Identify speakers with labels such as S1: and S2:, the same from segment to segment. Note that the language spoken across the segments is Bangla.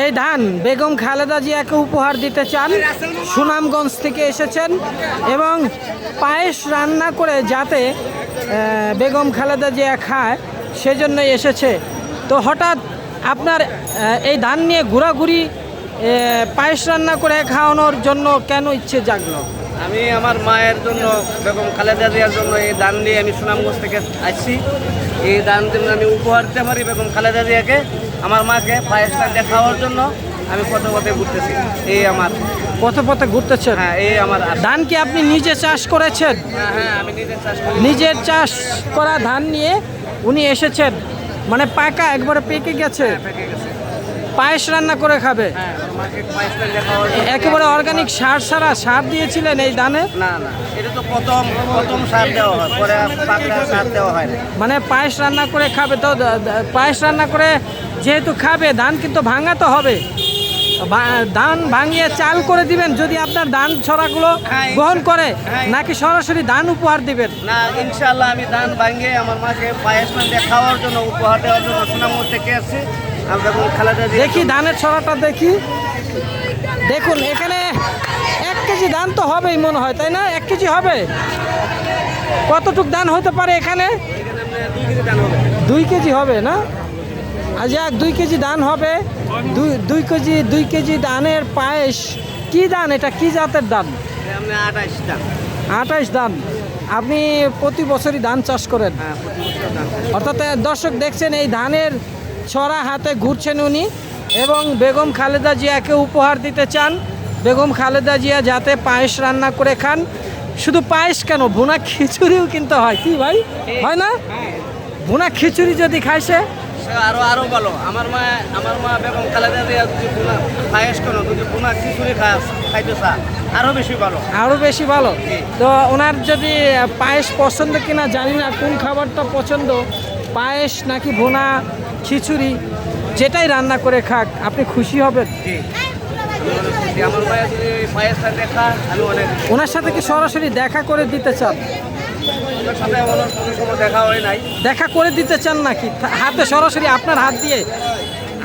S1: এই ধান, বেগম খালেদা জিয়াকে উপহার দিতে চান, সুনামগঞ্জ থেকে এসেছেন এবং পায়েস রান্না করে যাতে বেগম খালেদা জিয়া খায়, সেজন্যই এসেছে। তো হঠাৎ আপনার এই ধান নিয়ে ঘোরাঘুরি পায়েস রান্না করে খাওয়ানোর জন্য কেন ইচ্ছে জাগলো?
S2: আমি আমার মায়ের জন্য, বেগম খালেদা জিয়ার জন্য এই দান নিয়ে আমি সুনামগঞ্জ থেকে আসছি। এই দান আমি উপহার দিতে পারি বেগম খালেদা জিয়াকে। আমার মাকে পায়েসটা দেখাওয়ার জন্য আমি পথে পথে ঘুরতেছি। এই আমার।
S1: পথে পথে ঘুরতেছেন?
S2: হ্যাঁ এই আমার
S1: ধান কি আপনি নিজে চাষ করেছেন?
S2: হ্যাঁ হ্যাঁ আমি নিজে চাষ করি।
S1: নিজের চাষ করা ধান নিয়ে উনি এসেছেন। মানে পাকা একবারে পেকে গেছে।
S2: পেকে গেছে।
S1: পায়েস রান্না করে খাবে।
S2: হ্যাঁ
S1: একেবারে অর্গানিক সার ছাড়া সার দিয়েছিলেন এই ধানে?
S2: না না এটা তো প্রথম প্রথম সার দেওয়া হয়। পরে সার দেওয়া হয়
S1: মানে পায়েস রান্না করে খাবে তো পায়েস রান্না করে যেহেতু খাবে ধান কিন্তু ভাঙা তো হবে। ধান ভাঙিয়ে চাল করে দিবেন যদি আপনার ধান ছড়াগুলো
S2: হ্যাঁ,
S1: গ্রহণ করে
S2: হ্যাঁ।
S1: নাকি সরাসরি ধান উপহার দিবেন?
S2: না ইনশাল্লাহ আমি ধান ভাঙিয়ে আমার মাকে পায়েস খাওয়ার জন্য উপহার দেওয়ার জন্য সুনামগঞ্জ থেকে আসছি
S1: দেখি। ধানের ছড়াটা দেখি। দেখুন এখানে এক কেজি ধান তো হবেই মনে হয় তাই না? এক কেজি হবে? কতটুক ধান হতে পারে এখানে?
S2: দুই কেজি হবে
S1: না? আজ যাক দুই কেজি ধান হবে। দুই দুই কেজি দুই কেজি ধানের পায়েস কি ধান এটা? কি জাতের ধান?
S2: আঠাশ ধান।
S1: আঠাইশ ধান। আপনি প্রতি বছরই ধান চাষ করেন?
S2: হ্যাঁ
S1: অর্থাৎ দর্শক দেখছেন এই ধানের ছড়া হাতে ঘুরছেন উনি এবং বেগম খালেদা জিয়াকে উপহার দিতে চান। বেগম খালেদা জিয়া যাতে পায়েস রান্না করে খান। শুধু পায়েস কেন? ভুনা খিচুড়িও কিনতে হয়। কি ভাই? হয়। না? ভুনা খিচুড়ি যদি খায় সে?
S2: আরও আরও ভালো। আমার মা আমার মা বেগম খালেদা জিয়া যদি বুনা পায়েস কোনো যদি বুনা খিচুড়ি খায় খাইতে চা আরও বেশি ভালো।
S1: আরও বেশি ভালো। তো ওনার যদি পায়েস পছন্দ কিনা জানি না কোন খাবারটা পছন্দ পায়েস নাকি ভোনা খিচুড়ি যেটাই রান্না করে খাক আপনি খুশি হবেন? ওনার সাথে কি সরাসরি দেখা করে দিতে চান?
S2: ওদের সাথে আমার কোনো সময় দেখা হয় নাই।
S1: দেখা করে দিতে চান নাকি? হাতে সরাসরি আপনার হাত দিয়ে?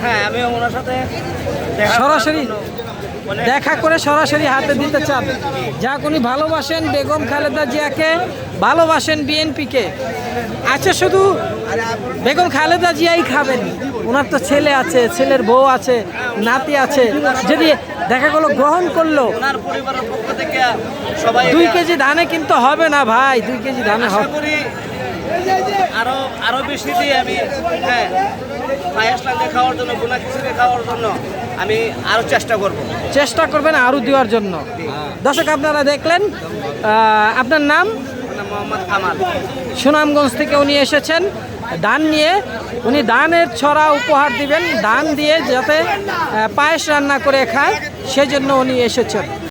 S2: হ্যাঁ আমি ওনার সাথে
S1: সরাসরি? দেখা করে সরাসরি হাতে দিতে চান? যা উনি ভালোবাসেন বেগম খালেদা জিয়াকে ভালোবাসেন বিএনপিকে। আচ্ছা শুধু বেগম খালেদা জিয়াই খাবেন। ওনার তো ছেলে আছে ছেলের বউ আছে নাতি আছে। যদি দেখা গেলো গ্রহণ করল দুই কেজি ধানে কিন্তু হবে না ভাই দুই কেজি ধানে হবে।
S2: করি আরও আরও বেশি দিয়ে আমি হ্যাঁ পায়েস লাগে খাওয়ার জন্য গুনা খিচুড়ি খাওয়ার জন্য আমি আরও চেষ্টা করব।
S1: চেষ্টা করবেন আরও দেওয়ার জন্য। দর্শক আপনারা দেখলেন আপনার নাম? সুনামগঞ্জ থেকে উনি এসেছেন। দান নিয়ে উনি দানের ছড়া উপহার দিবেন, দান দিয়ে যাতে পায়েস রান্না করে খায়, সেজন্য উনি এসেছেন।